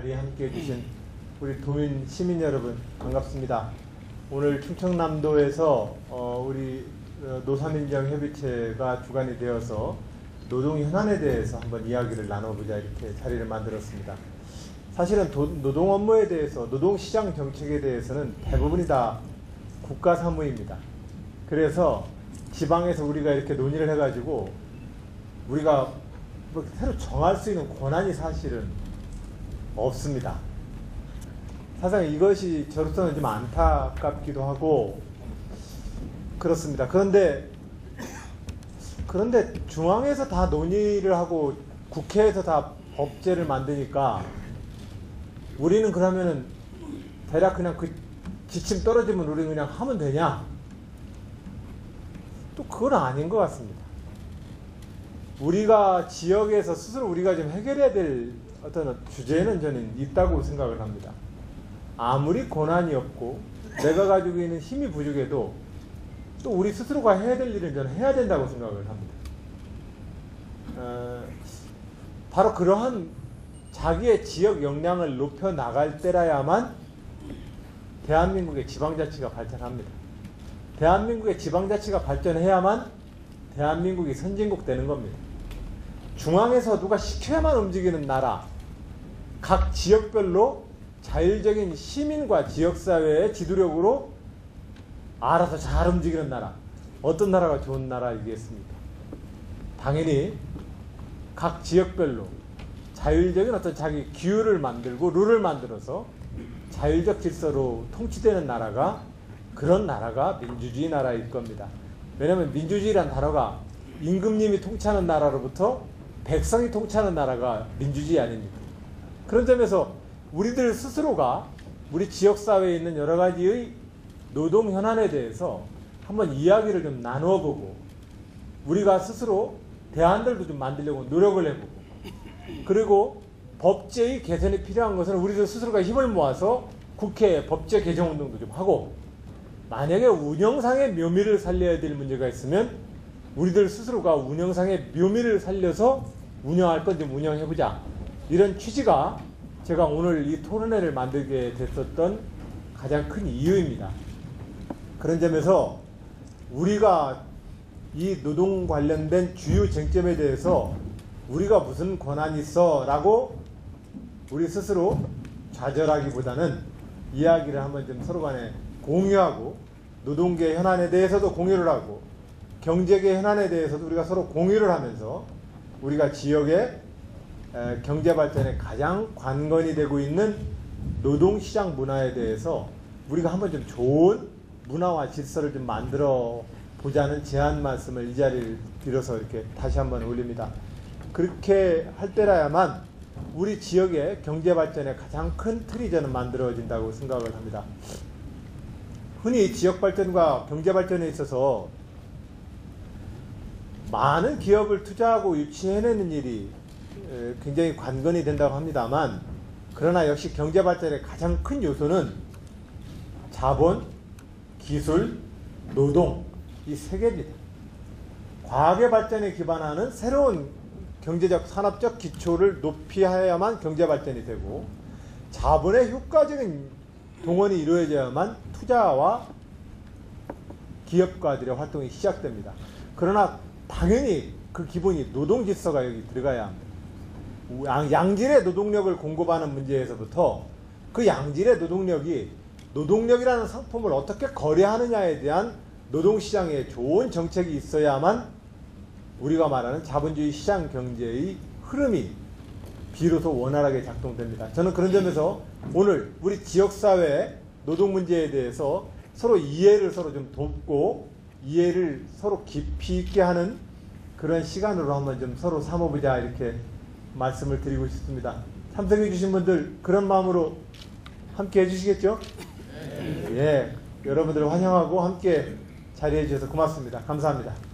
자리에 함께 해주신 우리 도민 시민 여러분 반갑습니다. 오늘 충청남도에서 어, 우리 어, 노사민정 협의체가 주관이 되어서 노동 현안에 대해서 한번 이야기를 나눠보자 이렇게 자리를 만들었습니다. 사실은 도, 노동 업무에 대해서 노동 시장 정책에 대해서는 대부분이 다 국가 사무입니다. 그래서 지방에서 우리가 이렇게 논의를 해가지고 우리가 뭐 새로 정할 수 있는 권한이 사실은 없습니다. 사실상 이것이 저로서는 좀 안타깝기도 하고 그렇습니다. 그런데 그런데 중앙에서 다 논의를 하고 국회에서 다 법제를 만드니까 우리는 그러면은 대략 그냥 그 지침 떨어지면 우리 그냥 하면 되냐? 또 그건 아닌 것 같습니다. 우리가 지역에서 스스로 우리가 좀 해결해야 될 어떤 주제는 저는 있다고 생각을 합니다. 아무리 권한이 없고 내가 가지고 있는 힘이 부족해도 또 우리 스스로가 해야 될 일은 저는 해야 된다고 생각을 합니다. 어, 바로 그러한 자기의 지역 역량을 높여 나갈 때라야만 대한민국의 지방자치가 발전합니다. 대한민국의 지방자치가 발전해야만 대한민국이 선진국 되는 겁니다. 중앙에서 누가 시켜야만 움직이는 나라, 각 지역별로 자율적인 시민과 지역사회의 지도력으로 알아서 잘 움직이는 나라. 어떤 나라가 좋은 나라이겠습니까? 당연히 각 지역별로 자율적인 어떤 자기 기후를 만들고 룰을 만들어서 자율적 질서로 통치되는 나라가 그런 나라가 민주주의 나라일 겁니다. 왜냐하면 민주주의란 단어가 임금님이 통치하는 나라로부터 백성이 통치하는 나라가 민주주의 아닙니까? 그런 점에서 우리들 스스로가 우리 지역사회에 있는 여러 가지의 노동 현안에 대해서 한번 이야기를 좀 나누어 보고 우리가 스스로 대안들도 좀 만들려고 노력을 해보고 그리고 법제의 개선이 필요한 것은 우리들 스스로가 힘을 모아서 국회 법제 개정 운동도 좀 하고 만약에 운영상의 묘미를 살려야 될 문제가 있으면 우리들 스스로가 운영상의 묘미를 살려서 운영할 건 좀 운영해보자. 이런 취지가 제가 오늘 이 토론회를 만들게 됐었던 가장 큰 이유입니다. 그런 점에서 우리가 이 노동 관련된 주요 쟁점에 대해서 우리가 무슨 권한이 있어 라고 우리 스스로 좌절하기보다는 이야기를 한번 좀 서로 간에 공유하고 노동계 현안에 대해서도 공유를 하고 경제계 현안에 대해서도 우리가 서로 공유를 하면서 우리가 지역의 경제 발전에 가장 관건이 되고 있는 노동시장 문화에 대해서 우리가 한번 좀 좋은 문화와 질서를 좀 만들어 보자는 제안 말씀을 이 자리를 빌어서 이렇게 다시 한번 올립니다. 그렇게 할 때라야만 우리 지역의 경제 발전에 가장 큰 틀이 저는 만들어진다고 생각을 합니다. 흔히 지역 발전과 경제 발전에 있어서 많은 기업을 투자하고 유치해내는 일이 굉장히 관건이 된다고 합니다만 그러나 역시 경제 발전의 가장 큰 요소는 자본, 기술, 노동 이 세 개입니다. 과학의 발전에 기반하는 새로운 경제적 산업적 기초를 높이 해야만 경제 발전이 되고 자본의 효과적인 동원이 이루어져야만 투자와 기업가들의 활동이 시작됩니다. 그러나 당연히 그 기본이 노동 질서가 여기 들어가야 합니다. 양질의 노동력을 공급하는 문제에서부터 그 양질의 노동력이 노동력이라는 상품을 어떻게 거래하느냐에 대한 노동시장에 좋은 정책이 있어야만 우리가 말하는 자본주의 시장 경제의 흐름이 비로소 원활하게 작동됩니다. 저는 그런 점에서 오늘 우리 지역사회 노동 문제에 대해서 서로 이해를 서로 좀 돕고 이해를 서로 깊이 있게 하는 그런 시간으로 한번 좀 서로 삼아보자 이렇게 말씀을 드리고 싶습니다. 참석해 주신 분들 그런 마음으로 함께 해주시겠죠? 네. 예, 여러분들을 환영하고 함께 자리해 주셔서 고맙습니다. 감사합니다.